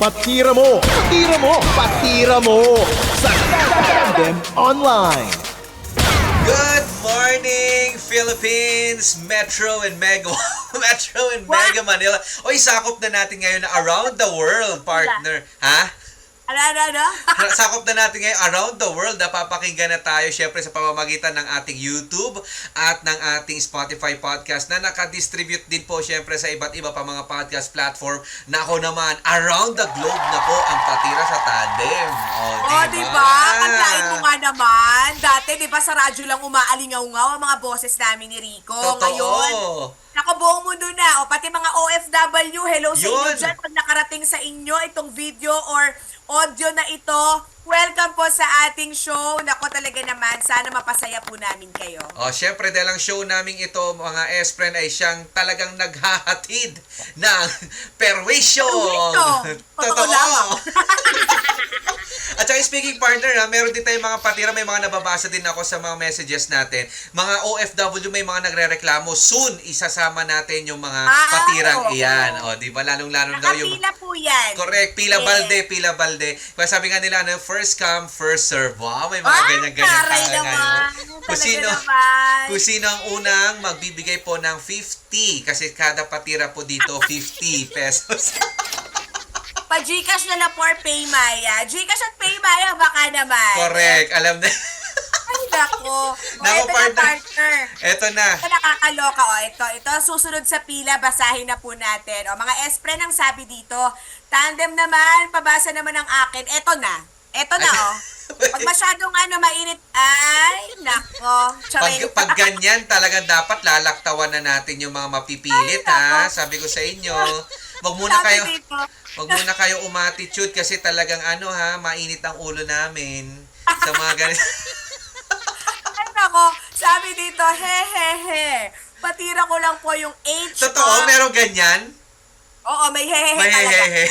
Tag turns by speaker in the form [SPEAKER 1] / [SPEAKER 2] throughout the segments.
[SPEAKER 1] Patira mo, patira mo, patira mo sa Tandem Online.
[SPEAKER 2] Good morning, Philippines, Metro and Mega Metro and Mega Manila. Oy, sakop na natin ngayon na around the world, partner. Ha?
[SPEAKER 3] Ano, ano, ano?
[SPEAKER 2] Sakop na natin ngayon around the world. Napapakinggan na tayo syempre sa pamamagitan ng ating YouTube at ng ating Spotify podcast na nakadistribute din po syempre sa iba't iba pa mga podcast platform na ako naman around the globe na po ang patira sa tandem. O,
[SPEAKER 3] oh, di ba? Pagkain mo nga naman. Dati, di ba, sa radyo lang umaalingaw-ngaw ang mga boses namin ni Rico.
[SPEAKER 2] Totoo.
[SPEAKER 3] Ngayon, Nako, buong mundo na. O, pati mga OFW, hello sa inyo
[SPEAKER 2] Yun.
[SPEAKER 3] dyan. Pag nakarating sa inyo itong video or audio na ito, welcome po sa ating show. Nako, talaga naman, sana mapasaya po namin kayo.
[SPEAKER 2] Oh, syempre dahil ang show naming ito, mga S-Friend, ay siyang talagang naghahatid ng perwisyo.
[SPEAKER 3] Perwisyo. Totoo lamang.
[SPEAKER 2] At saka speaking partner, ha, meron din tayong mga patira, may mga nababasa din ako sa mga messages natin. Mga OFW, may mga nagre-reklamo. Soon, isasama natin yung mga
[SPEAKER 3] Ah,
[SPEAKER 2] patirang
[SPEAKER 3] oo.
[SPEAKER 2] iyan. O, di ba? Lalong-lalo daw yung...
[SPEAKER 3] Nakapila po yan.
[SPEAKER 2] Correct, pila
[SPEAKER 3] Yes.
[SPEAKER 2] balde, pila balde. Kaya sabi nga nila, ano, first come, first serve. Wow, may mga ganyan-ganyan tayo ngayon. Kung sino, kung sino ang unang magbibigay po ng 50, kasi kada patira po dito, 50 pesos.
[SPEAKER 3] Pa-Gcash na lang for Paymaya. Gcash at Paymaya, baka naman.
[SPEAKER 2] Correct, alam na.
[SPEAKER 3] Ay, nako. O,
[SPEAKER 2] Nako,
[SPEAKER 3] ito na,
[SPEAKER 2] partner.
[SPEAKER 3] partner.
[SPEAKER 2] Eto na.
[SPEAKER 3] Ito nakakaloka. O, ito. Ito, susunod sa pila, basahin na po natin. O, mga espre ang sabi dito. Tandem naman, pabasa naman ang akin. Ito na. Ito na, o. Pag masyadong ano, mainit, ay, nako.
[SPEAKER 2] Pag,
[SPEAKER 3] Charing.
[SPEAKER 2] pag ganyan, talagang dapat lalaktawan na natin yung mga mapipilit,
[SPEAKER 3] Ay,
[SPEAKER 2] ha?
[SPEAKER 3] nako.
[SPEAKER 2] Sabi ko sa inyo. Wag muna
[SPEAKER 3] Sabi
[SPEAKER 2] kayo,
[SPEAKER 3] dito.
[SPEAKER 2] wag muna kayo umatitude kasi talagang ano ha, mainit ang ulo namin sa mga ganito.
[SPEAKER 3] Ay, nako. Sabi dito, he, he, he. Patira ko lang po yung H.
[SPEAKER 2] Totoo, meron ganyan?
[SPEAKER 3] Oo, may hehehe
[SPEAKER 2] May
[SPEAKER 3] talaga.
[SPEAKER 2] hehehe.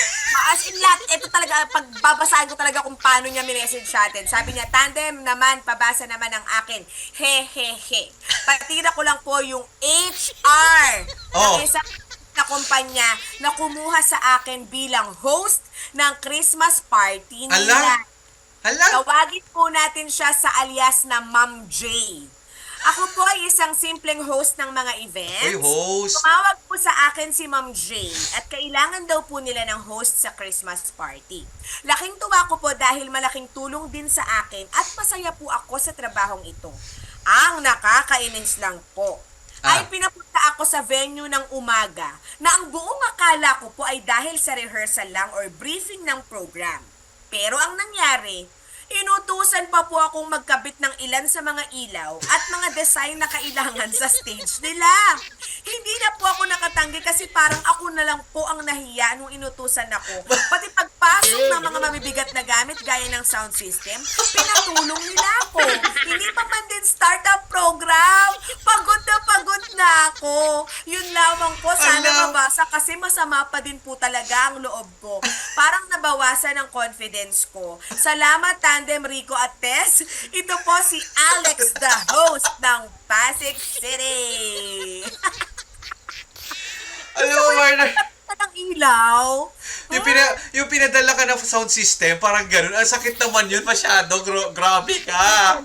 [SPEAKER 3] As in lahat, ito talaga, pagbabasahin ko talaga kung paano niya minessage sa atin. Sabi niya, tandem naman, pabasa naman ang akin. Hehehe. Patira ko lang po yung HR
[SPEAKER 2] Oh.
[SPEAKER 3] ng isang na kumpanya na kumuha sa akin bilang host ng Christmas party nila.
[SPEAKER 2] Ala? Hala?
[SPEAKER 3] Tawagin po natin siya sa alias na Ma'am J. Ako po ay isang simpleng host ng mga events.
[SPEAKER 2] Uy, host.
[SPEAKER 3] Tumawag po sa akin si Ma'am J at kailangan daw po nila ng host sa Christmas party. Laking tuwa ko po dahil malaking tulong din sa akin at masaya po ako sa trabahong ito. Ang nakakainis lang po
[SPEAKER 2] Ah.
[SPEAKER 3] ay pinapunta ako sa venue ng umaga na ang buong akala ko po ay dahil sa rehearsal lang or briefing ng program. Pero ang nangyari, inutusan pa po akong magkabit ng ilan sa mga ilaw at mga design na kailangan sa stage nila. Hindi na po ako nakatanggi kasi parang ako na lang po ang nahiya nung inutusan ako. Pati pagpasok ng mga mabibigat na gamit gaya ng sound system, pinatulong nila ako. Hindi pa man din startup program. Pagod na pagod na ako. Yun lamang po, sana mabasa kasi masama pa din po talaga ang loob ko. Parang nabawasan ang confidence ko. Salamat Tandem Rico at Tess. Ito po si Alex, the host ng Pasig City.
[SPEAKER 2] Alam mo, partner,
[SPEAKER 3] ng ilaw.
[SPEAKER 2] yung, pina, yung pinadala ka ng sound system, parang ganun. Ang sakit naman yun, masyado. Gro- grabe ka.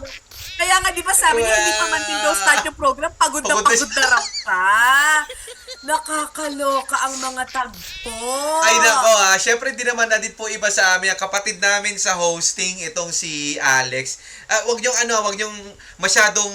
[SPEAKER 3] Kaya nga, di ba sabi niya, hindi pa man din daw start yung program, pagod na
[SPEAKER 2] Pagod na
[SPEAKER 3] na raw ka. Nakakaloka ang mga tagpo.
[SPEAKER 2] Ay nako ha, syempre hindi naman na din po iba sa amin. Ang kapatid namin sa hosting, itong si Alex. Ah, wag niyong ano, wag niyong masyadong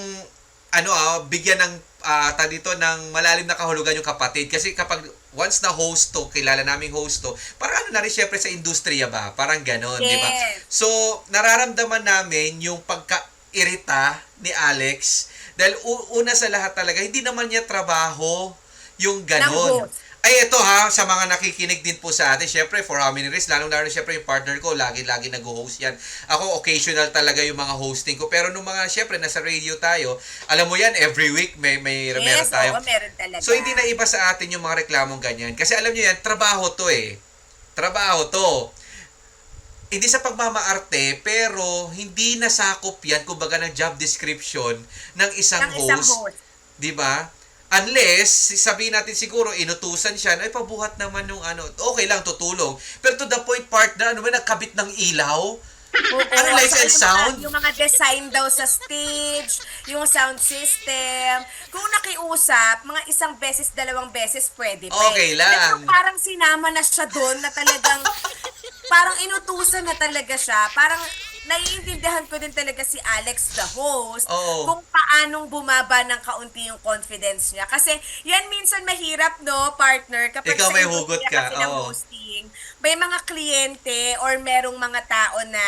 [SPEAKER 2] ano ah, bigyan ng ah, tag dito ng malalim na kahulugan yung kapatid. Kasi kapag once na host to, kilala naming host to, parang ano na rin syempre sa industriya ba? Parang ganon, di ba?
[SPEAKER 3] Yes.
[SPEAKER 2] So, nararamdaman namin yung pagka-irita ni Alex dahil una sa lahat talaga, hindi naman niya trabaho yung ganon. Ay, ito ha, sa mga nakikinig din po sa atin, syempre, for how many years, lalong-lalo syempre yung partner ko, lagi-lagi nag-host yan. Ako, occasional talaga yung mga hosting ko. Pero nung mga, syempre, nasa radio tayo, alam mo yan, every week may, may meron
[SPEAKER 3] Yes,
[SPEAKER 2] tayo.
[SPEAKER 3] oo, meron talaga.
[SPEAKER 2] So, hindi na iba sa atin yung mga reklamong ganyan. Kasi alam nyo yan, trabaho to eh. Trabaho to. Hindi sa pagmamaarte, pero hindi nasakop yan, kumbaga ng job description ng isang,
[SPEAKER 3] ng isang
[SPEAKER 2] host.
[SPEAKER 3] host.
[SPEAKER 2] Di ba? Unless, sabihin natin siguro, inutusan siya, ay pabuhat naman nung ano, okay lang, tutulong. Pero to the point, partner, ano ba, nagkabit ng ilaw?
[SPEAKER 3] Oo,
[SPEAKER 2] Ano, lights and
[SPEAKER 3] yung
[SPEAKER 2] sound?
[SPEAKER 3] Mga, yung mga design daw sa stage, yung sound system. Kung nakiusap, mga isang beses, dalawang beses, pwede pa.
[SPEAKER 2] Okay
[SPEAKER 3] eh.
[SPEAKER 2] lang.
[SPEAKER 3] Pero parang sinama na siya doon na talagang, parang inutusan na talaga siya. Parang naiintindihan ko din talaga si Alex, the host,
[SPEAKER 2] Oo.
[SPEAKER 3] kung paanong bumaba ng kaunti yung confidence niya. Kasi yan minsan mahirap, no, partner? Kapag
[SPEAKER 2] Ikaw
[SPEAKER 3] sa
[SPEAKER 2] may
[SPEAKER 3] industriya
[SPEAKER 2] hugot ka,
[SPEAKER 3] kasi ng
[SPEAKER 2] oo.
[SPEAKER 3] hosting, may mga kliyente or merong mga tao na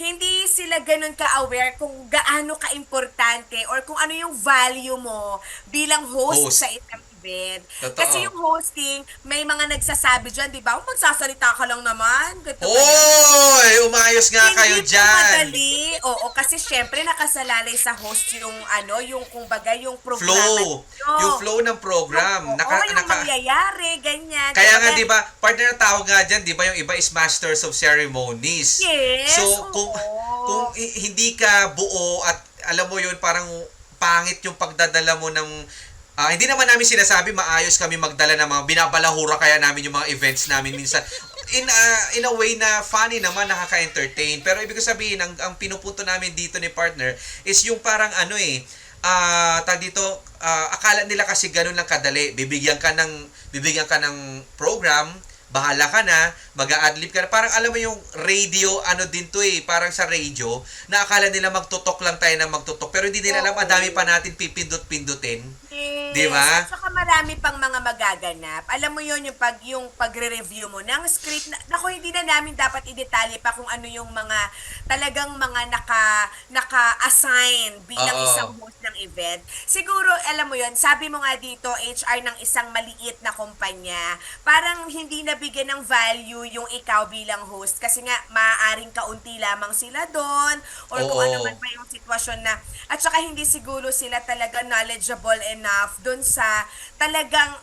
[SPEAKER 3] hindi sila ganun ka-aware kung gaano ka-importante or kung ano yung value mo bilang host,
[SPEAKER 2] Host.
[SPEAKER 3] sa isang event.
[SPEAKER 2] Totoo.
[SPEAKER 3] Kasi yung hosting, may mga nagsasabi dyan, di ba? "Oh, Magsasalita ka lang naman. Ganito,
[SPEAKER 2] Oy! Umayos nga kayo
[SPEAKER 3] hindi po
[SPEAKER 2] dyan!
[SPEAKER 3] madali. Oo, kasi syempre nakasalalay sa host yung ano, yung kumbaga yung programa.
[SPEAKER 2] Flow!
[SPEAKER 3] ninyo.
[SPEAKER 2] Yung flow ng program.
[SPEAKER 3] Oo,
[SPEAKER 2] Naka,
[SPEAKER 3] yung
[SPEAKER 2] naka,
[SPEAKER 3] mangyayari, ganyan.
[SPEAKER 2] Kaya nga,
[SPEAKER 3] Kumbaga,
[SPEAKER 2] di ba, partner na tawag nga dyan, di ba, yung iba is Masters of Ceremonies.
[SPEAKER 3] Yes,
[SPEAKER 2] So,
[SPEAKER 3] oo.
[SPEAKER 2] kung, kung hindi ka buo at alam mo yun, parang pangit yung pagdadala mo ng Ah, hindi naman namin sinasabi maayos kami magdala ng mga binabalahura kaya namin yung mga events namin minsan. In a, in a way na funny naman nakaka-entertain. Pero ibig sabihin ang, ang pinupunto namin dito ni partner is yung parang ano eh ah tag dito ah, akala nila kasi ganun lang kadali. Bibigyan ka ng bibigyan ka ng program bahala ka na, mag-a-adlib ka na. Parang alam mo yung radio, ano din to eh, parang sa radio, na akala nila magtutok lang tayo na magtutok. Pero hindi nila alam, ang dami pa natin pipindot-pindutin.
[SPEAKER 3] Yes.
[SPEAKER 2] Di ba?
[SPEAKER 3] At saka marami pang mga magaganap. Alam mo yun, yung, pag, yung pagre-review mo ng script. Na, naku, hindi na namin dapat i-detalye pa kung ano yung mga talagang mga naka, naka-assign bilang
[SPEAKER 2] Oo.
[SPEAKER 3] isang host ng event. Siguro, alam mo yun, sabi mo nga dito, HR ng isang maliit na kumpanya, parang hindi nabigyan ng value yung ikaw bilang host kasi nga maaaring kaunti lamang sila doon or kung
[SPEAKER 2] Oo.
[SPEAKER 3] ano man pa yung sitwasyon na at saka hindi siguro sila talaga knowledgeable enough doon sa talagang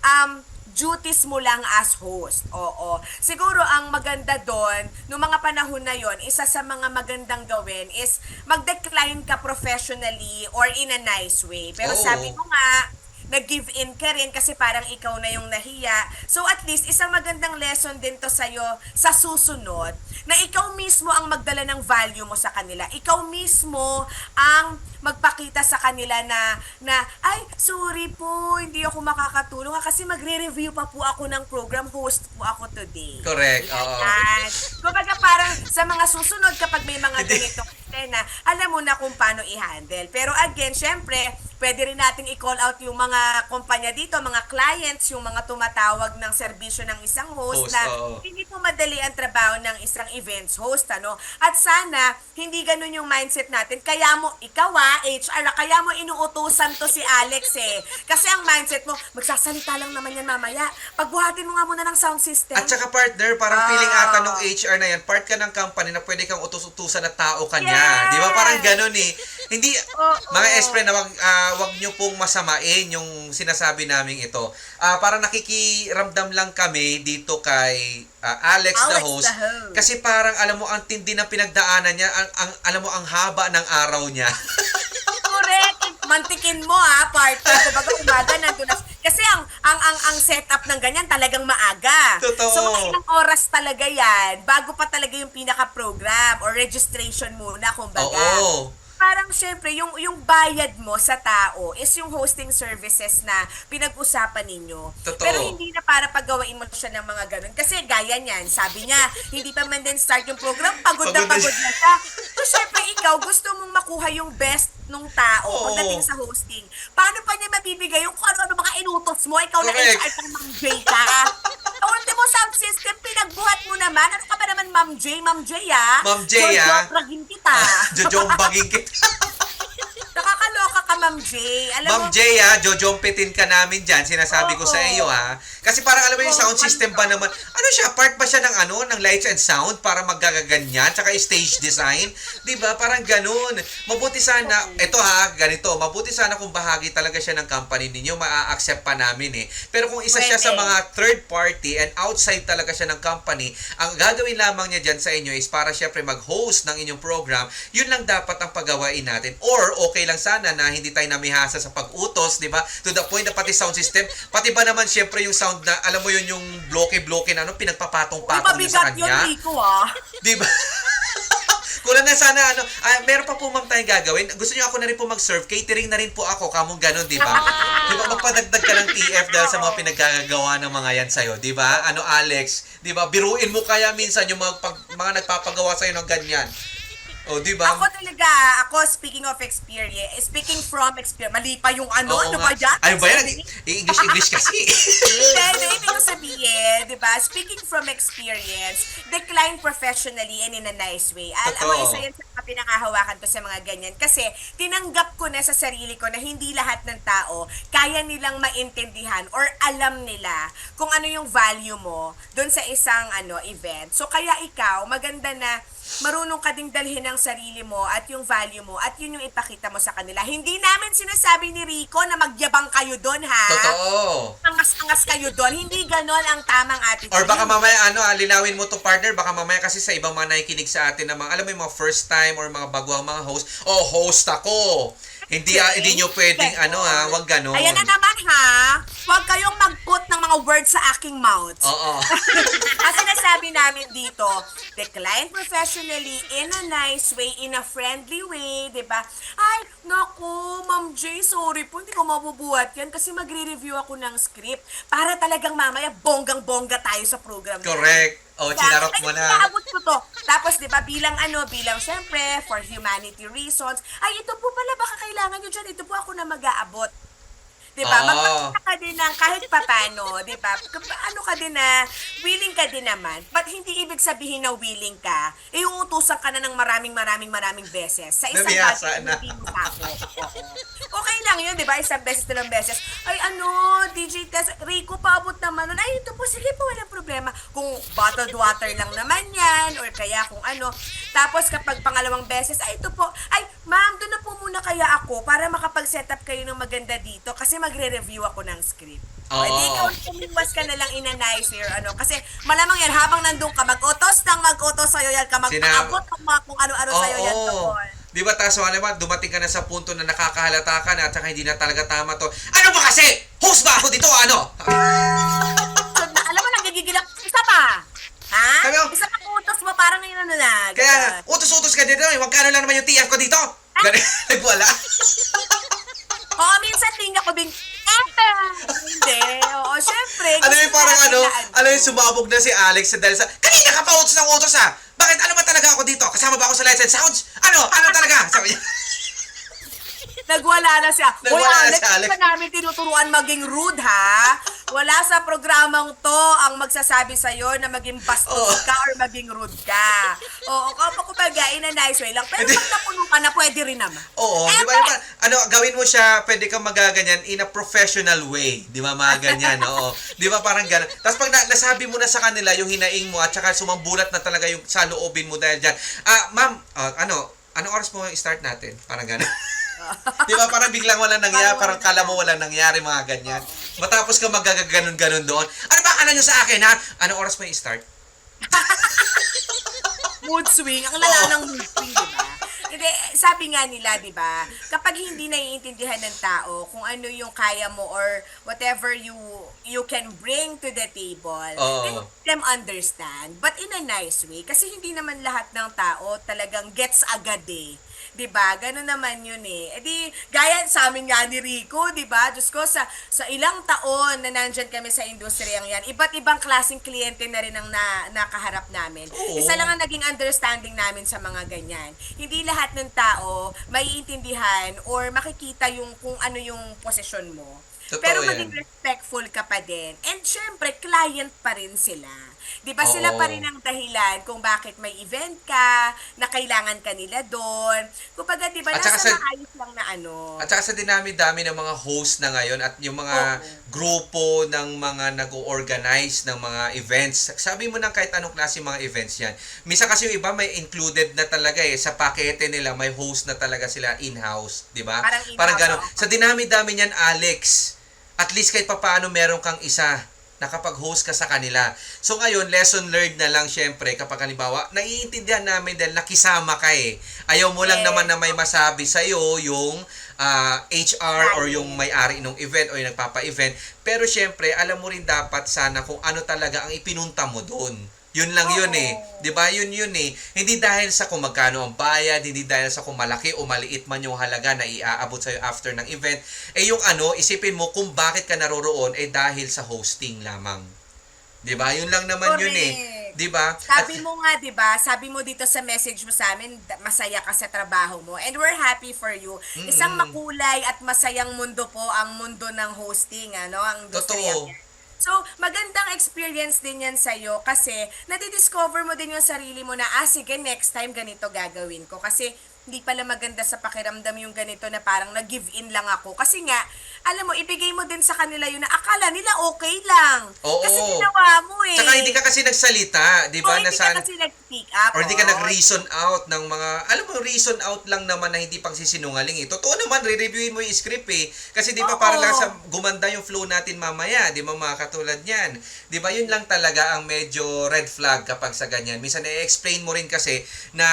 [SPEAKER 3] um, duties mo lang as host. Oo. Siguro ang maganda doon, noong mga panahon na yon, isa sa mga magandang gawin is mag-decline ka professionally or in a nice way. Pero
[SPEAKER 2] Oo.
[SPEAKER 3] sabi mo nga, nag-give in ka rin kasi parang ikaw na yung nahiya. So at least, isang magandang lesson din to sa'yo sa susunod na ikaw mismo ang magdala ng value mo sa kanila. Ikaw mismo ang magpakita sa kanila na, na ay, sorry po, hindi ako makakatulong ha, kasi magre-review pa po ako ng program, host po ako today.
[SPEAKER 2] Correct. Oo.
[SPEAKER 3] At, kumbaga parang sa mga susunod kapag may mga ganitong eksena, alam mo na kung paano i-handle. Pero again, syempre, pwede rin nating i-call out yung mga kumpanya dito, mga clients, yung mga tumatawag ng serbisyo ng isang host,
[SPEAKER 2] Host,
[SPEAKER 3] na
[SPEAKER 2] oo.
[SPEAKER 3] hindi po madali ang trabaho ng isang events host, ano? At sana, hindi ganun yung mindset natin. Kaya mo, ikaw ah, HR, ah, kaya mo inuutusan to si Alex eh. Kasi ang mindset mo, magsasalita lang naman yan mamaya. Pagbuhatin mo nga muna ng sound system.
[SPEAKER 2] At saka partner, parang
[SPEAKER 3] Ah.
[SPEAKER 2] feeling ata nung HR na yan, part ka ng company na pwede kang utus-utusan na tao ka niya.
[SPEAKER 3] Yes!
[SPEAKER 2] Di ba? Parang ganun eh. Hindi,
[SPEAKER 3] Oo.
[SPEAKER 2] mga espre na wag, ah, wag nyo pong masamain yung sinasabi namin ito. Ah, parang nakikiramdam lang kami dito kay ah, Alex, the
[SPEAKER 3] Alex,
[SPEAKER 2] host.
[SPEAKER 3] the host.
[SPEAKER 2] Kasi parang alam mo, ang tindi ng pinagdaanan niya, ang, ang, alam mo, ang haba ng araw niya.
[SPEAKER 3] Correct. Mantikin mo ha, partner. Kumbaga umaga nandun na. Kasi ang, ang, ang, ang setup ng ganyan talagang maaga.
[SPEAKER 2] Totoo.
[SPEAKER 3] So mga ilang oras talaga yan, bago pa talaga yung pinaka-program or registration muna, kumbaga.
[SPEAKER 2] Oo.
[SPEAKER 3] Parang syempre, yung, yung bayad mo sa tao is yung hosting services na pinag-usapan ninyo.
[SPEAKER 2] Totoo.
[SPEAKER 3] Pero hindi na para paggawain mo siya ng mga ganun. Kasi gaya niyan, sabi niya, hindi pa man din start yung program, pagod na
[SPEAKER 2] Pagod na
[SPEAKER 3] na siya. So syempre, ikaw, gusto mong makuha yung best nung tao
[SPEAKER 2] Oo.
[SPEAKER 3] pagdating sa hosting. Paano pa niya mabibigay yung kung ano-ano mga inutos mo? Ikaw na
[SPEAKER 2] Correct.
[SPEAKER 3] HR pang J ka. Ultimo sound system, pinagbuhat mo naman. Ano ka ba naman, Ma'am J? Ma'am J, ah.
[SPEAKER 2] Ma'am J, ah.
[SPEAKER 3] Jojopragin kita.
[SPEAKER 2] Jojombaging kita.
[SPEAKER 3] Nakakaloka ka, Ma'am J. Alam
[SPEAKER 2] Ma'am
[SPEAKER 3] mo,
[SPEAKER 2] Jay ha, jojompitin ka namin dyan, sinasabi ko sa iyo ha. Kasi parang alam mo yung
[SPEAKER 3] Oo,
[SPEAKER 2] sound system ba naman, ano siya, part ba siya ng ano, ng lights and sound para magagaganyan, tsaka stage design, di ba? Parang ganun. Mabuti sana, eto ha, ganito, mabuti sana kung bahagi talaga siya ng company ninyo, maa-accept pa namin eh. Pero kung isa siya sa
[SPEAKER 3] Pwede.
[SPEAKER 2] mga third party and outside talaga siya ng company, ang gagawin lamang niya dyan sa inyo is para syempre mag-host ng inyong program, yun lang dapat ang pagawain natin. Or okay lang sana na hindi tayo namihasa sa pag-utos, di ba? To the point na pati sound system, pati ba naman syempre yung sound na, alam mo yun, yung bloke-bloke na ano, pinagpapatong-patong niya sa
[SPEAKER 3] mabigat yun,
[SPEAKER 2] kanya.
[SPEAKER 3] Rico, ah.
[SPEAKER 2] Di ba? Kulang na sana ano, ah, meron pa po ma'am tayong gagawin. Gusto niyo ako na rin po mag-serve, catering na rin po ako, kamong ganun, di ba? Di ba magpadagdag ka ng TF dahil sa mga pinagkagawa ng mga yan sa'yo, di ba? Ano Alex, di ba? Biruin mo kaya minsan yung mga, pag, mga nagpapagawa sa'yo ng ganyan. O, di ba?
[SPEAKER 3] Ako talaga, ako speaking of experience, speaking from experience, mali pa yung ano,
[SPEAKER 2] Oo
[SPEAKER 3] ano
[SPEAKER 2] nga.
[SPEAKER 3] ba yan?
[SPEAKER 2] Ano ba yan? English, English kasi.
[SPEAKER 3] Pero ibig ko sabihin, di ba, speaking from experience, decline professionally and in a nice way. Al
[SPEAKER 2] Totoo.
[SPEAKER 3] mo, isa yan sa mga pinakahawakan ko sa mga ganyan. Kasi tinanggap ko na sa sarili ko na hindi lahat ng tao kaya nilang maintindihan or alam nila kung ano yung value mo doon sa isang ano event. So kaya ikaw, maganda na marunong ka ding dalhin ang sarili mo at yung value mo at yun yung ipakita mo sa kanila. Hindi namin sinasabi ni Rico na magyabang kayo doon ha
[SPEAKER 2] Totoo.
[SPEAKER 3] angas-angas kayo doon. Hindi ganon ang tamang attitude.
[SPEAKER 2] Or baka mamaya, ano, ah, linawin mo to partner, baka mamaya kasi sa ibang mga nakikinig sa atin na mga, alam mo yung mga first time or mga baguang mga host, oh, host ako. Hindi, ah, hindi nyo pwedeng, ano ha, wag ganon.
[SPEAKER 3] Ayan na naman ha. Huwag kayong mag-put ng mga words sa aking mouth.
[SPEAKER 2] Oo.
[SPEAKER 3] Ang sinasabi namin dito, decline professionally in a nice way, in a friendly way, di ba? Ay, naku, Ma'am J, sorry po, hindi ko mabubuhat yan kasi magre-review ako ng script para talagang mamaya bonggang-bongga tayo sa program. na yan.
[SPEAKER 2] Correct. Oh, chinarot mo na.
[SPEAKER 3] inaabot ko to. Tapos, di ba, bilang ano, bilang syempre, for humanity reasons, ay, ito po pala, baka kailangan nyo dyan, ito po ako na mag-aabot. Di ba? Magpakita ka din ng kahit papano, di ba? Ano ka din na, willing ka din naman. But hindi ibig sabihin na willing ka, eh, uutusan ka na ng maraming, maraming, maraming beses. Sa isang bagay,
[SPEAKER 2] na.
[SPEAKER 3] hindi mo sakop. Okay lang yun, di ba? Isang beses, dalawang beses. Ay, ano, DJ Tess, Rico, paabot naman nun. Ay, ito po, sige po, walang problema. Kung bottled water lang naman yan, or kaya kung ano. Tapos, kapag pangalawang beses, ay, ito po, ay, ma'am, doon na po muna kaya ako para makapag-set up kayo ng maganda dito kasi magre-review ako ng script. O,
[SPEAKER 2] Oo.
[SPEAKER 3] edi ikaw, tumiwas ka na lang in a nice way or ano. Kasi malamang yan, habang nandun ka, mag-utos nang mag-utos sa'yo yan ka, magpaabot ng mga kung ano-ano sa'yo yan tungkol.
[SPEAKER 2] Di ba, taso naman, dumating ka na sa punto na nakakahalata ka na at saka hindi na talaga tama to. Ano ba kasi? Host ba ako dito? Ano?
[SPEAKER 3] So, na, alam mo, nagigigil ako. Isa pa. Ha?
[SPEAKER 2] Sabi ko-
[SPEAKER 3] Isa pa utos mo, parang ngayon ano na.
[SPEAKER 2] Kaya, utos-utos ka dito. Eh. Magkano lang naman yung TF ko dito? Ganun, nagwala.
[SPEAKER 3] Oo, minsan tingnan ko bing! Hindi. Oo, syempre.
[SPEAKER 2] Ano yung
[SPEAKER 3] gusto
[SPEAKER 2] parang
[SPEAKER 3] natin
[SPEAKER 2] ano,
[SPEAKER 3] na
[SPEAKER 2] ano yung sumabog na si Alex dahil sa, kanina ka pa utos ng utos ha? Bakit ano ba talaga ako dito? Kasama ba ako sa Lights and Sounds? Ano? Ano talaga? Sabi niya.
[SPEAKER 3] Nagwala na siya.
[SPEAKER 2] Nagwala na
[SPEAKER 3] Alex,
[SPEAKER 2] si Alex.
[SPEAKER 3] hindi ka namin tinuturuan maging rude, ha? Wala sa programang to ang magsasabi sa'yo na maging bastos
[SPEAKER 2] Oo.
[SPEAKER 3] ka or maging rude ka. Oo, kapag kumbaga, in a nice way lang. Pero
[SPEAKER 2] Hindi.
[SPEAKER 3] pag napuno ka na, pwede rin naman.
[SPEAKER 2] Oo, di ba? Ba, Ano, gawin mo siya, pwede kang magaganyan in a professional way. Di ba, mga ganyan, oo. Di ba, parang gano'n. Tapos pag na, nasabi mo na sa kanila yung hinaing mo at saka sumambulat na talaga yung sa loobin mo dahil dyan. Ah, ma'am, ah, ano, anong oras mo i-start natin? Parang gano'n. Di ba, parang biglang walang nangyari, parang kala mo walang nangyari, mga ganyan. Matapos ka magagaganon-ganon doon. Ano ba ano nyo sa akin, ha? Anong oras mo i-start?
[SPEAKER 3] mood swing. Ang lala ng mood swing, di ba? Hindi, sabi nga nila, di ba, kapag hindi naiintindihan ng tao kung ano yung kaya mo or whatever you you can bring to the table,
[SPEAKER 2] Oo.
[SPEAKER 3] then them understand. But in a nice way. Kasi hindi naman lahat ng tao talagang gets agad eh. 'Di ba? Ganun naman 'yun eh. Eh di gaya sa amin nga ni Rico, 'di ba? Diyos ko sa sa ilang taon na nandyan kami sa industriyang 'yan, iba't ibang klaseng kliyente na rin ang na, nakaharap namin.
[SPEAKER 2] Oo.
[SPEAKER 3] Isa lang ang naging understanding namin sa mga ganyan. Hindi lahat ng tao maiintindihan or makikita yung kung ano yung posisyon mo.
[SPEAKER 2] Totoo
[SPEAKER 3] Pero
[SPEAKER 2] yan.
[SPEAKER 3] maging respectful ka pa din. And syempre, client pa rin sila. Di ba sila pa rin ang dahilan kung bakit may event ka, na kailangan ka nila doon. Kumbaga, di ba,
[SPEAKER 2] At saka
[SPEAKER 3] nasa
[SPEAKER 2] sa-
[SPEAKER 3] maayos lang na ano.
[SPEAKER 2] At saka sa dinami-dami ng mga host na ngayon at yung mga
[SPEAKER 3] Oo.
[SPEAKER 2] grupo ng mga nag-organize ng mga events. Sabi mo ng kahit anong klase mga events yan. Misa kasi yung iba may included na talaga eh. Sa pakete nila may host na talaga sila in-house. di ba?
[SPEAKER 3] Parang in-house,
[SPEAKER 2] Parang gano'n.
[SPEAKER 3] oo.
[SPEAKER 2] Sa dinami-dami niyan, Alex, at least kahit papaano meron kang isa nakapag-host ka sa kanila. So ngayon, lesson learned na lang syempre kapag halimbawa, naiintindihan namin dahil nakisama ka eh. Ayaw mo lang
[SPEAKER 3] Yes.
[SPEAKER 2] naman na may masabi sa'yo yung ah, HR or yung may-ari ng event o yung nagpapa-event. Pero syempre, alam mo rin dapat sana kung ano talaga ang ipinunta mo doon. Yun lang yun eh. 'Di ba? Yun yun eh. Hindi dahil sa kung magkano ang bayad, hindi dahil sa kung malaki o maliit man yung halaga na iaabot sa after ng event. Eh yung ano, isipin mo kung bakit ka naroroon eh dahil sa hosting lamang. 'Di ba? Yun lang naman yun eh.
[SPEAKER 3] Correct.
[SPEAKER 2] 'Di ba?
[SPEAKER 3] Sabi mo nga, 'di ba? Sabi mo dito sa message mo sa amin, masaya ka sa trabaho mo. And we're happy for you. Isang makulay at masayang mundo po ang mundo ng hosting, ano, ang industriya.
[SPEAKER 2] Totoo.
[SPEAKER 3] So, magandang experience din yan sa'yo kasi nadidiscover mo din yung sarili mo na, ah, sige, next time ganito gagawin ko. Kasi hindi pala maganda sa pakiramdam yung ganito na parang nag-give in lang ako. Kasi nga, alam mo, ibigay mo din sa kanila yun na akala nila okay lang.
[SPEAKER 2] Oo.
[SPEAKER 3] Kasi ginawa mo eh.
[SPEAKER 2] Tsaka hindi ka kasi nagsalita, 'di ba? Na
[SPEAKER 3] hindi
[SPEAKER 2] sana-
[SPEAKER 3] ka kasi nag-speak up.
[SPEAKER 2] Or hindi ka nag-reason out ng mga, alam mo, reason out lang naman na hindi pang sisinungaling eh. Totoo naman, re-reviewin mo yung script eh. Kasi di ba
[SPEAKER 3] Oo.
[SPEAKER 2] para lang sa gumanda yung flow natin mamaya, di ba mga katulad niyan. Di ba yun lang talaga ang medyo red flag kapag sa ganyan. Minsan i-explain mo rin kasi na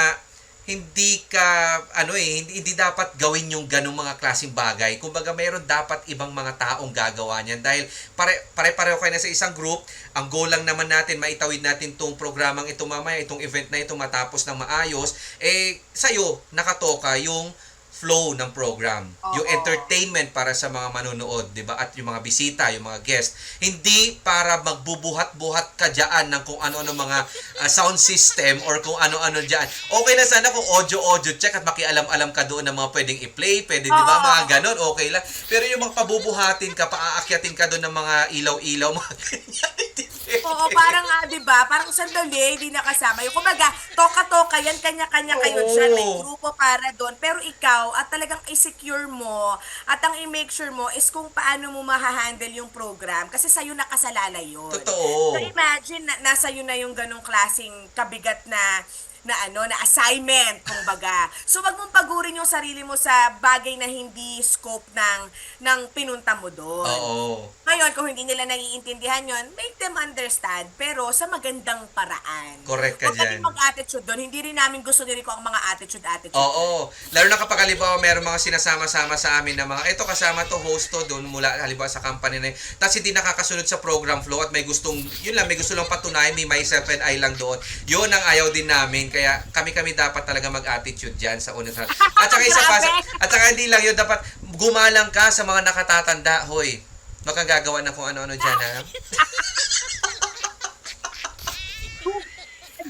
[SPEAKER 2] hindi ka ano eh hindi, hindi dapat gawin yung ganung mga klaseng bagay. Kumbaga mayroon dapat ibang mga taong gagawa niyan dahil pare pare-pareho kayo na sa isang group. Ang goal lang naman natin maitawid natin tong programang ito mamaya, itong event na ito matapos ng maayos, eh sa'yo nakatoka yung flow ng program. Yung
[SPEAKER 3] Oo.
[SPEAKER 2] entertainment para sa mga manonood, 'di ba? At yung mga bisita, yung mga guest. Hindi para magbubuhat-buhat ka diyan ng kung ano-ano mga ah, sound system or kung ano-ano diyan. Okay na sana kung audio-audio check at makialam-alam ka doon ng mga pwedeng i-play, pwede 'di ba? Mga ganon, okay lang. Pero yung mga pabubuhatin ka, paaakyatin ka doon ng mga ilaw-ilaw, mga ganyan.
[SPEAKER 3] Oo, parang ah, 'di ba? Parang sandali, hindi nakasama. Yung kumbaga, toka-toka yan, kanya-kanya kayo
[SPEAKER 2] Oo.
[SPEAKER 3] dyan. May grupo para doon. Pero ikaw, at talagang i-secure mo, at ang i-make sure mo is kung paano mo mahahandle yung program. Kasi sa'yo nakasalalay yun.
[SPEAKER 2] Totoo.
[SPEAKER 3] So imagine, na, nasa yun na yung ganong klaseng kabigat na na ano, na assignment, kumbaga. So, wag mong pagurin yung sarili mo sa bagay na hindi scope ng, ng pinunta mo doon.
[SPEAKER 2] Oo.
[SPEAKER 3] Ngayon, kung hindi nila naiintindihan yon, make them understand, pero sa magandang paraan.
[SPEAKER 2] Correct ka
[SPEAKER 3] Huwag
[SPEAKER 2] dyan.
[SPEAKER 3] din mag-attitude doon. Hindi rin namin gusto din ko ang mga attitude-attitude.
[SPEAKER 2] Oo. Lalo na kapag halimbawa meron mga sinasama-sama sa amin na mga, eto kasama to, host to, doon mula halimbawa sa company na yun. Tapos hindi nakakasunod sa program flow at may gustong, yun lang, may gusto lang patunayan, may myself and I lang doon. Yun ang ayaw din namin. Kaya kami-kami dapat talaga mag-attitude dyan sa una. sa- At saka isa pa, at saka hindi lang yun, dapat gumalang ka sa mga nakatatanda. Hoy, makagagawa na kung ano-ano dyan, ha?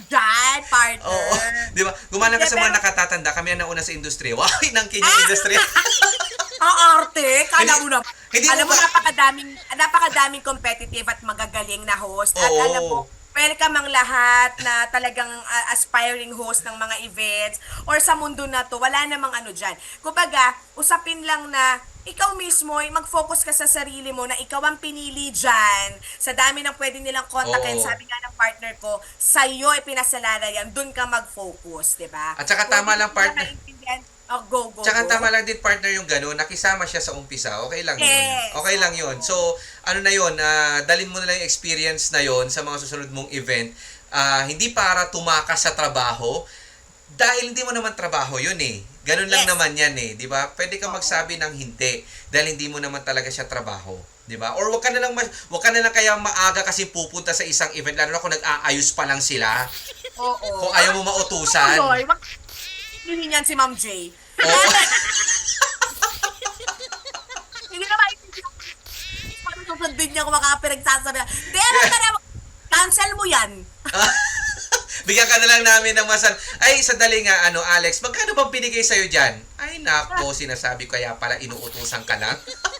[SPEAKER 3] Diyan, partner.
[SPEAKER 2] Oo. Di ba? Gumalang ka sa mga nakatatanda. Kami ang nauna sa industriya. Wow, nang kinyang industriya.
[SPEAKER 3] Ang arte, kala mo na.
[SPEAKER 2] hindi
[SPEAKER 3] alam
[SPEAKER 2] mo
[SPEAKER 3] mo,
[SPEAKER 2] ba-
[SPEAKER 3] napakadaming, napakadaming competitive at magagaling na host. At
[SPEAKER 2] Oo.
[SPEAKER 3] alam mo, welcome ang lahat na talagang uh, aspiring host ng mga events or sa mundo na to, wala namang ano dyan. Kumbaga, usapin lang na ikaw mismo, ay mag-focus ka sa sarili mo na ikaw ang pinili dyan. Sa dami ng pwede nilang kontakin,
[SPEAKER 2] Oo.
[SPEAKER 3] sabi nga ng partner ko, sa'yo ipinasalala yan, dun ka mag-focus, di ba?
[SPEAKER 2] At saka
[SPEAKER 3] Kung
[SPEAKER 2] tama
[SPEAKER 3] hindi
[SPEAKER 2] lang,
[SPEAKER 3] mo
[SPEAKER 2] partner.
[SPEAKER 3] naiintindihan, Oh, go, go,
[SPEAKER 2] Tsaka
[SPEAKER 3] go.
[SPEAKER 2] tama lang din partner yung gano'n, nakisama siya sa umpisa, okay lang yun.
[SPEAKER 3] Yes.
[SPEAKER 2] Okay lang yun. So, ano na yun, ah, dalin mo na lang yung experience na yun sa mga susunod mong event. Ah, hindi para tumakas sa trabaho, dahil hindi mo naman trabaho yun eh. Ganun lang
[SPEAKER 3] Yes.
[SPEAKER 2] naman yan eh, di ba? Pwede ka
[SPEAKER 3] Oo.
[SPEAKER 2] magsabi ng hindi dahil hindi mo naman talaga siya trabaho. Di ba? Or wag ka na lang ma- wag ka na lang kaya maaga kasi pupunta sa isang event lalo na kung nag-aayos pa lang sila.
[SPEAKER 3] Oo.
[SPEAKER 2] Kung ayaw mo mautusan.
[SPEAKER 3] Tuloy, wag hindi niyan si Ma'am J.
[SPEAKER 2] Oo.
[SPEAKER 3] Hindi na maintindihan. Paano susundin niya kung mga pinagsasabi? Hindi, wag ka na. Cancel mo yan.
[SPEAKER 2] Bigyan ka na lang namin ng masal. Ay, sandali nga, ano, Alex, magkano bang binigay sa'yo dyan? Ay, nako, sinasabi ko, kaya pala inuutusan ka lang.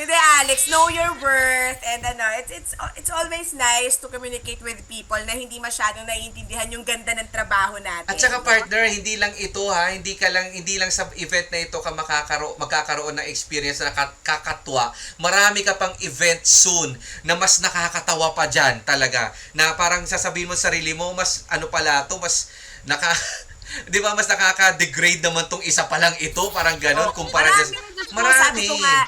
[SPEAKER 3] Hindi, Alex, know your worth. And ano, it's, it's, it's always nice to communicate with people na hindi masyadong naiintindihan yung ganda ng trabaho natin.
[SPEAKER 2] At saka partner, hindi lang ito ha, hindi ka lang hindi lang sa event na ito ka makakaro magkakaroon ng experience na ka- kakatwa. Marami ka pang event soon na mas nakakatawa pa diyan talaga. Na parang sasabihin mo sa sarili mo, mas ano pala to, mas naka 'di ba mas nakaka-degrade naman tong isa pa lang ito, parang ganon
[SPEAKER 3] Oo,
[SPEAKER 2] kumpara sa
[SPEAKER 3] marami, Sabi ko nga,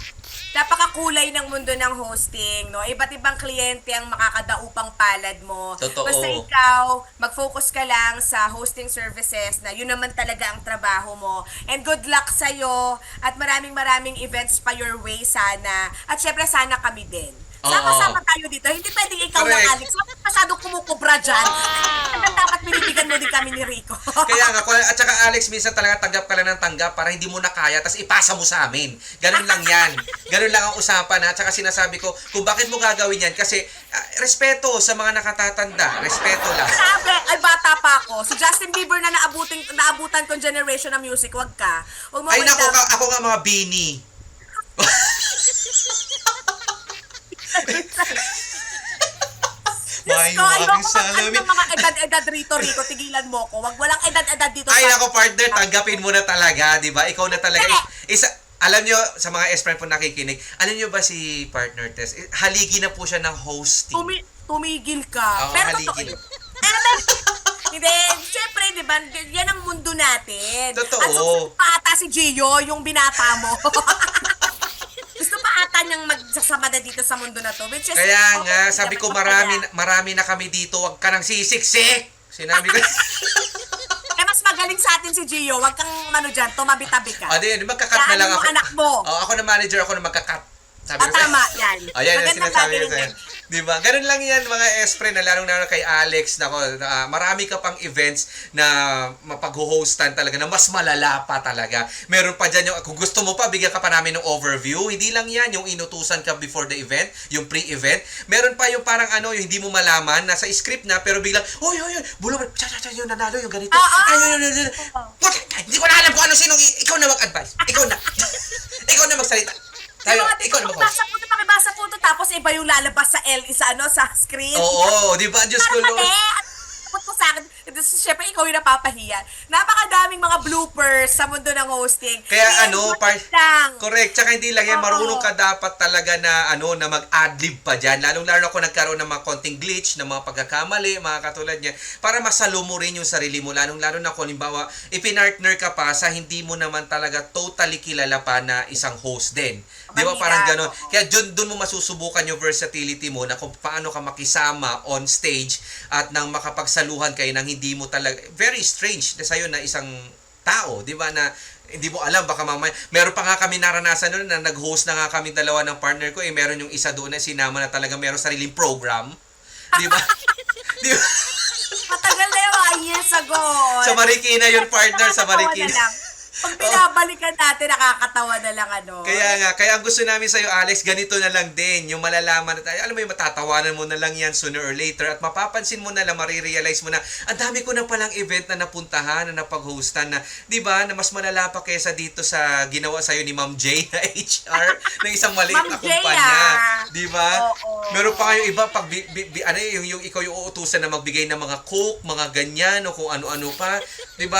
[SPEAKER 3] napakakulay ng mundo ng hosting, no? Iba't ibang kliyente ang makakadaupang palad mo.
[SPEAKER 2] Totoo.
[SPEAKER 3] Basta ikaw, mag-focus ka lang sa hosting services na yun naman talaga ang trabaho mo. And good luck sa'yo at maraming maraming events pa your way sana. At syempre sana kami din. Sama-sama tayo dito. Hindi pwedeng ikaw lang,
[SPEAKER 2] Correct.
[SPEAKER 3] Alex. Bakit masyadong kumukubra dyan? Hanggang dapat binibigyan mo din kami ni Rico.
[SPEAKER 2] Kaya nga, at saka Alex, minsan talaga tanggap ka lang ng tanggap para hindi mo na kaya, tapos ipasa mo sa amin. Ganun lang yan. Ganun lang ang usapan. ha? At saka sinasabi ko, kung bakit mo gagawin yan, kasi ah, respeto sa mga nakatatanda. Respeto lang.
[SPEAKER 3] Sabi, ay bata pa ako. Si Justin Bieber na naabutin, naabutan kong generation ng music, wag ka. Wag mo
[SPEAKER 2] Ay
[SPEAKER 3] ko
[SPEAKER 2] nako, ako nga mga bini. May
[SPEAKER 3] ko,
[SPEAKER 2] uwang
[SPEAKER 3] mag
[SPEAKER 2] salamin.
[SPEAKER 3] mga edad-edad rito, Rico. Tigilan mo ko. Wag walang edad-edad dito.
[SPEAKER 2] Ay nako partner, tanggapin mo na talaga, 'di ba? Ikaw na talaga. Isa alam nyo, sa mga S-friend po nakikinig, alam nyo ba si partner Tess, eh, haligi na po siya ng hosting.
[SPEAKER 3] Tumi- tumigil ka.
[SPEAKER 2] Oo,
[SPEAKER 3] Pero
[SPEAKER 2] haligin.
[SPEAKER 3] totoo. Pero hindi, syempre, di ba, yan ang mundo natin.
[SPEAKER 2] Totoo.
[SPEAKER 3] At susunod pa ata si Gio, yung binata mo. Gusto pa ata niyang magsasama na dito sa mundo na to. Which is,
[SPEAKER 2] Kaya
[SPEAKER 3] okay,
[SPEAKER 2] nga, sabi ko marami, marami na kami dito, wag ka nang sisiksik. Sinabi ko.
[SPEAKER 3] Eh, mas magaling sa atin si Gio. Huwag kang, ano dyan, tumabi-tabi ka.
[SPEAKER 2] o, di, di magka-cut na lang ako.
[SPEAKER 3] anak mo.
[SPEAKER 2] Oh, ako na manager, ako na magka-cut. Sabi ko sa'yo.
[SPEAKER 3] tama, yan.
[SPEAKER 2] Ayan, yung
[SPEAKER 3] Magandang
[SPEAKER 2] sinasabi ko sa'yo. Di ba? Ganun lang yan mga S-friend, na lalong lalo kay Alex. Nako, ah, marami ka pang events na mapag-hostan talaga, na mas malala pa talaga. Meron pa dyan yung, kung gusto mo pa, bigyan ka pa namin ng overview. Hindi lang yan, yung inutusan ka before the event, yung pre-event. Meron pa yung parang ano, yung hindi mo malaman, nasa script na, pero biglang, oy, oy, oy, bulo, cha, cha, cha, yung nanalo, yung ganito.
[SPEAKER 3] Ah, ah.
[SPEAKER 2] Ay, yun, yun, yun. What? Hindi ko na alam kung ano sinong, ikaw na mag-advise. Ikaw na. ikaw na magsalita. Tayo,
[SPEAKER 3] mga
[SPEAKER 2] ikaw na mag-host.
[SPEAKER 3] makibasa po ito, makibasa po ito, tapos iba yung lalabas sa L, sa ano, sa screen.
[SPEAKER 2] Oo, di ba? Diyos ko, Lord.
[SPEAKER 3] mali. At takot ko sa akin. Ito, Siyempre, ikaw yung napapahiya. Napakadaming mga bloopers sa mundo ng hosting.
[SPEAKER 2] Kaya ano, par-
[SPEAKER 3] lang.
[SPEAKER 2] Correct. Tsaka hindi lang yan,
[SPEAKER 3] Oo.
[SPEAKER 2] marunong ka dapat talaga na ano na mag-adlib pa dyan. Lalong-lalo ako nagkaroon ng mga konting glitch, ng mga pagkakamali, mga katulad niya, para masalo mo rin yung sarili mo. Lalong-lalo na kung halimbawa, ipinartner ka pa sa hindi mo naman talaga totally kilala pa na isang host din. Di ba
[SPEAKER 3] Mahirap,
[SPEAKER 2] parang gano'n?
[SPEAKER 3] oo.
[SPEAKER 2] Kaya dun, dun mo masusubukan yung versatility mo na kung paano ka makisama on stage at nang makapagsaluhan kayo nang hindi mo talaga, very strange na sa'yo na isang tao, di ba, na hindi mo alam, baka mamaya, meron pa nga kami naranasan noon na nag-host na nga kami dalawa ng partner ko, eh, meron yung isa doon na sinama na talaga meron sariling program. Di ba? di ba?
[SPEAKER 3] Matagal na yung years ago.
[SPEAKER 2] Sa Marikina yun, partner, sa Marikina.
[SPEAKER 3] Pag pinabalikan natin, nakakatawa na lang ano.
[SPEAKER 2] Kaya nga, kaya ang gusto namin sa'yo, Alex, ganito na lang din. Yung malalaman na tayo, alam mo yung matatawanan mo na lang yan sooner or later at mapapansin mo na lang, marirealize mo na, ang dami ko na palang event na napuntahan, na napag-hostan na, di ba, na mas malala pa kaysa dito sa ginawa sa'yo ni Ma'am J na HR ng isang maliit na kumpanya.
[SPEAKER 3] ah.
[SPEAKER 2] Di ba?
[SPEAKER 3] Oo.
[SPEAKER 2] Meron pa kayong iba, pag, bi, bi, bi- ano yung, yung ikaw yung uutusan na magbigay ng mga coke, mga ganyan, o kung ano-ano pa. Di ba?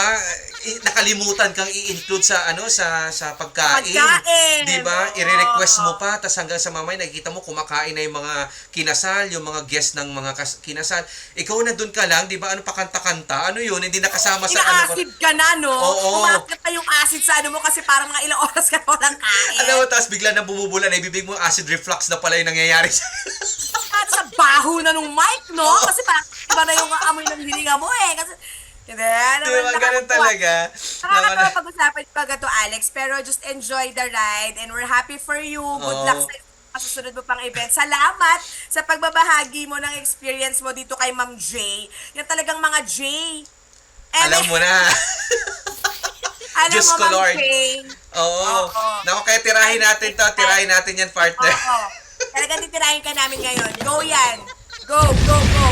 [SPEAKER 2] I- nakalimutan kang i-include sa ano sa sa pagkain.
[SPEAKER 3] Pagkain.
[SPEAKER 2] 'Di ba? I-request mo pa tas hanggang sa mamay nakikita mo kumakain na yung mga kinasal, yung mga guest ng mga kas- kinasal. Ikaw na doon ka lang, 'di ba? Ano pa kanta-kanta? Ano 'yun? Hindi nakasama sa ano.
[SPEAKER 3] Ina-acid ka na, no?
[SPEAKER 2] Oo.
[SPEAKER 3] Umakit pa yung acid sa ano mo kasi parang mga ilang oras ka walang kain.
[SPEAKER 2] Alam mo, tapos bigla na bumubula na ibibig mo acid reflux na pala yung nangyayari sa
[SPEAKER 3] Para sa baho na nung mic, no? Kasi parang iba na yung amoy ng hininga mo eh. Kasi, hindi, ano
[SPEAKER 2] Di ba? Ganun talaga.
[SPEAKER 3] Nakakatawa pag-usapan pa to Alex, pero just enjoy the ride and we're happy for you. Good
[SPEAKER 2] Oo.
[SPEAKER 3] luck sa masusunod mo pang event. Salamat sa pagbabahagi mo ng experience mo dito kay Ma'am J. Yan talagang mga J. And
[SPEAKER 2] Alam mo na.
[SPEAKER 3] alam
[SPEAKER 2] Diyos
[SPEAKER 3] mo,
[SPEAKER 2] ko,
[SPEAKER 3] Ma'am
[SPEAKER 2] Lord.
[SPEAKER 3] J.
[SPEAKER 2] Oo.
[SPEAKER 3] Oo.
[SPEAKER 2] Naku, kaya tirahin natin to. Tirahin natin yan, partner.
[SPEAKER 3] Oo. Talagang titirahin ka namin ngayon. Go yan. Go, go, go.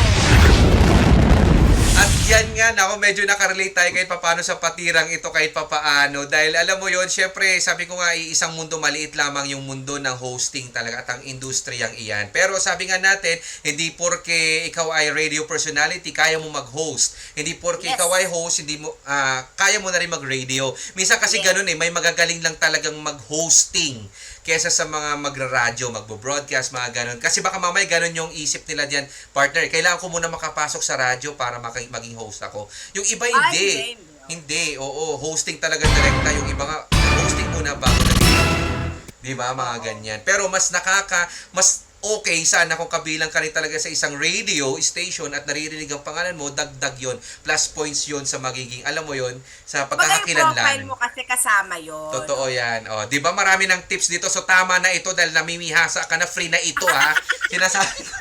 [SPEAKER 2] At yan nga, nako medyo nakarelate tayo kahit papaano sa patirang ito kahit papaano. Dahil alam mo yon syempre, sabi ko nga, isang mundo maliit lamang yung mundo ng hosting talaga at ang industriyang iyan. Pero sabi nga natin, hindi porke ikaw ay radio personality, kaya mo mag-host. Hindi porke
[SPEAKER 3] Yes.
[SPEAKER 2] ikaw ay host, hindi mo, ah, kaya mo na rin mag-radio. Minsan kasi
[SPEAKER 3] Yes.
[SPEAKER 2] ganun eh, may magagaling lang talagang mag-hosting kesa sa mga magra-radyo, magbo-broadcast, mga ganun. Kasi baka mamaya ganun yung isip nila diyan, partner, kailangan ko muna makapasok sa radyo para maging host ako. Yung iba
[SPEAKER 3] Ay,
[SPEAKER 2] hindi.
[SPEAKER 3] hindi.
[SPEAKER 2] Hindi, oo, hosting talaga direkta. Yung iba nga, hosting muna bago naging Di ba? Mga ganyan. Pero mas nakaka, mas okay sana kung kabilang ka rin talaga sa isang radio station at naririnig ang pangalan mo, dagdag yon Plus points yon sa magiging, alam mo yon sa
[SPEAKER 3] Bagay profile
[SPEAKER 2] pagkakakilanlan.
[SPEAKER 3] mo kasi kasama yon.
[SPEAKER 2] Totoo yan. O, di ba marami ng tips dito? So tama na ito dahil namimihasa ka na free na ito ha. Sinasabi ko.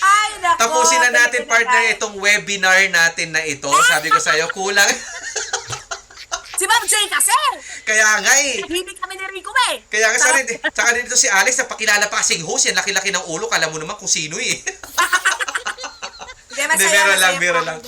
[SPEAKER 3] Ay, nako.
[SPEAKER 2] Tapusin na natin partner itong webinar natin na ito. Sabi ko sa'yo, kulang.
[SPEAKER 3] Si Ma'am Jay kasi.
[SPEAKER 2] Kaya nga eh.
[SPEAKER 3] Hindi kami ni Rico eh.
[SPEAKER 2] Kaya nga sa rin, saka dito si Alex na pakilala pa kasing host yan, laki-laki ng ulo, kala mo naman kung sino eh.
[SPEAKER 3] Hindi,
[SPEAKER 2] Hindi,
[SPEAKER 3] masaya,
[SPEAKER 2] biro
[SPEAKER 3] masaya
[SPEAKER 2] lang,
[SPEAKER 3] ako
[SPEAKER 2] lang.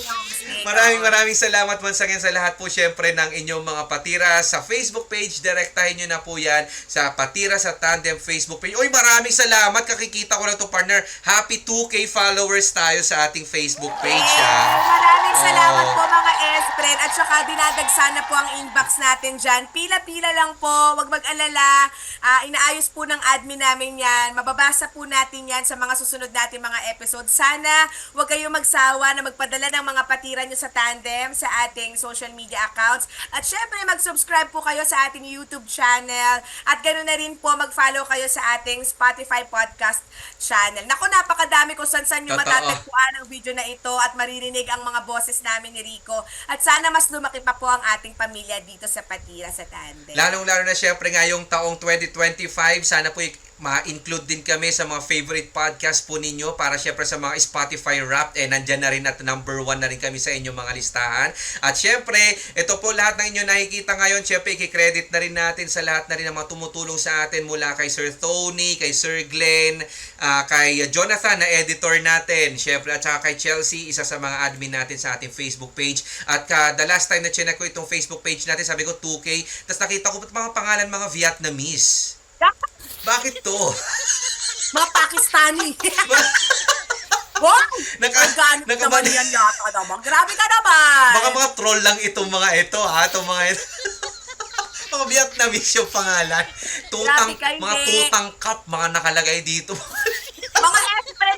[SPEAKER 2] Maraming maraming salamat once again sa lahat po syempre ng inyong mga patira sa Facebook page. Direktahin nyo na po yan sa patira sa Tandem Facebook page. Uy, maraming salamat. Kakikita ko na to partner. Happy 2K followers tayo sa ating Facebook page. Ha?
[SPEAKER 3] Maraming salamat po mga S-friend at saka dinadagsan na po ang inbox natin dyan. Pila-pila lang po, wag mag-alala. Ah, inaayos po ng admin namin yan. Mababasa po natin yan sa mga susunod natin mga episode. Sana wag kayong magsawa na magpadala ng mga patira nyo sa tandem sa ating social media accounts. At syempre mag-subscribe po kayo sa ating YouTube channel. At ganoon na rin po mag-follow kayo sa ating Spotify podcast channel. Naku, napakadami kung saan-saan nyo matatagpuan ang video na ito at maririnig ang mga boses namin ni Rico. At sana mas lumaki pa po ang ating pamilya dito sa Patira sa Tandem.
[SPEAKER 2] Lalong-lalo na syempre ngayong taong 2025, sana po ma-include din kami sa mga favorite podcast po ninyo para syempre sa mga Spotify Wrapped eh nandyan na rin at number one na rin kami sa inyong mga listahan. At syempre, ito po lahat ng inyo nakikita ngayon, syempre i-credit na rin natin sa lahat na rin ng mga tumutulong sa atin mula kay Sir Tony, kay Sir Glenn, ah, kay Jonathan na editor natin, syempre at saka kay Chelsea, isa sa mga admin natin sa ating Facebook page. At ka, the last time na chinek ko itong Facebook page natin, sabi ko 2K, tapos nakita ko mga pangalan mga Vietnamese. Bakit to?
[SPEAKER 3] Mga Pakistani! Wow!
[SPEAKER 2] Naka-
[SPEAKER 3] Organic
[SPEAKER 2] nakaban-
[SPEAKER 3] naman yan yata naman. Grabe ka naman!
[SPEAKER 2] Baka mga troll lang itong mga ito ha, itong mga ito. mga Vietnamese yung pangalan. Tutang,
[SPEAKER 3] Grabe ka,
[SPEAKER 2] mga
[SPEAKER 3] hindi.
[SPEAKER 2] tutang cup, mga nakalagay dito.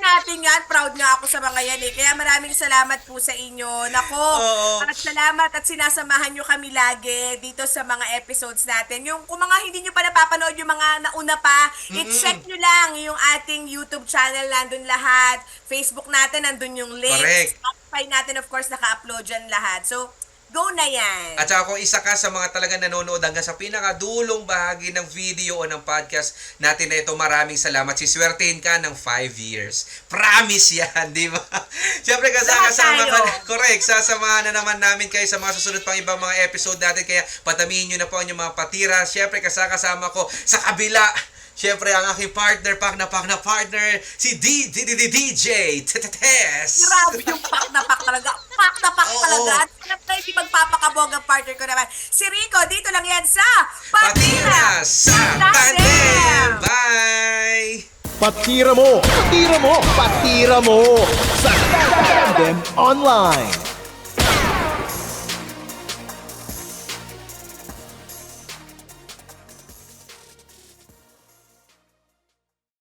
[SPEAKER 3] Natin yan. Proud nga ako sa mga yan eh. Kaya maraming salamat po sa inyo. Nako,
[SPEAKER 2] Oo.
[SPEAKER 3] at salamat at sinasamahan nyo kami lagi dito sa mga episodes natin. Yung kung mga hindi nyo pa napapanood yung mga nauna pa, i-check nyo lang yung ating YouTube channel. Nandun lahat. Facebook natin, nandun yung link.
[SPEAKER 2] Correct.
[SPEAKER 3] Spotify natin, of course, naka-upload dyan lahat. So, go na yan.
[SPEAKER 2] At saka kung isa ka sa mga talaga nanonood hanggang sa pinakadulong bahagi ng video o ng podcast natin na ito, maraming salamat. Siswertehin ka ng 5 years. Promise yan, di ba? Siyempre kasama
[SPEAKER 3] tayo.
[SPEAKER 2] na. Correct. Sasamahan na naman namin kayo sa mga susunod pang ibang mga episode natin. Kaya patamihin nyo na po ang inyong mga patira. Siyempre kasama ko sa kabila. Siyempre ang aking partner, pak na pak na partner, si D, D, D, D, DJ Tetetes.
[SPEAKER 3] Grabe yung pak na pak talaga. Pak na pak
[SPEAKER 2] Oo.
[SPEAKER 3] talaga. At syempre, hindi magpapakabog ang partner ko naman. Si Rico, dito lang yan sa
[SPEAKER 2] Patira sa Tandem! Bye!
[SPEAKER 1] Patira mo, patira mo, patira mo sa Tandem Online.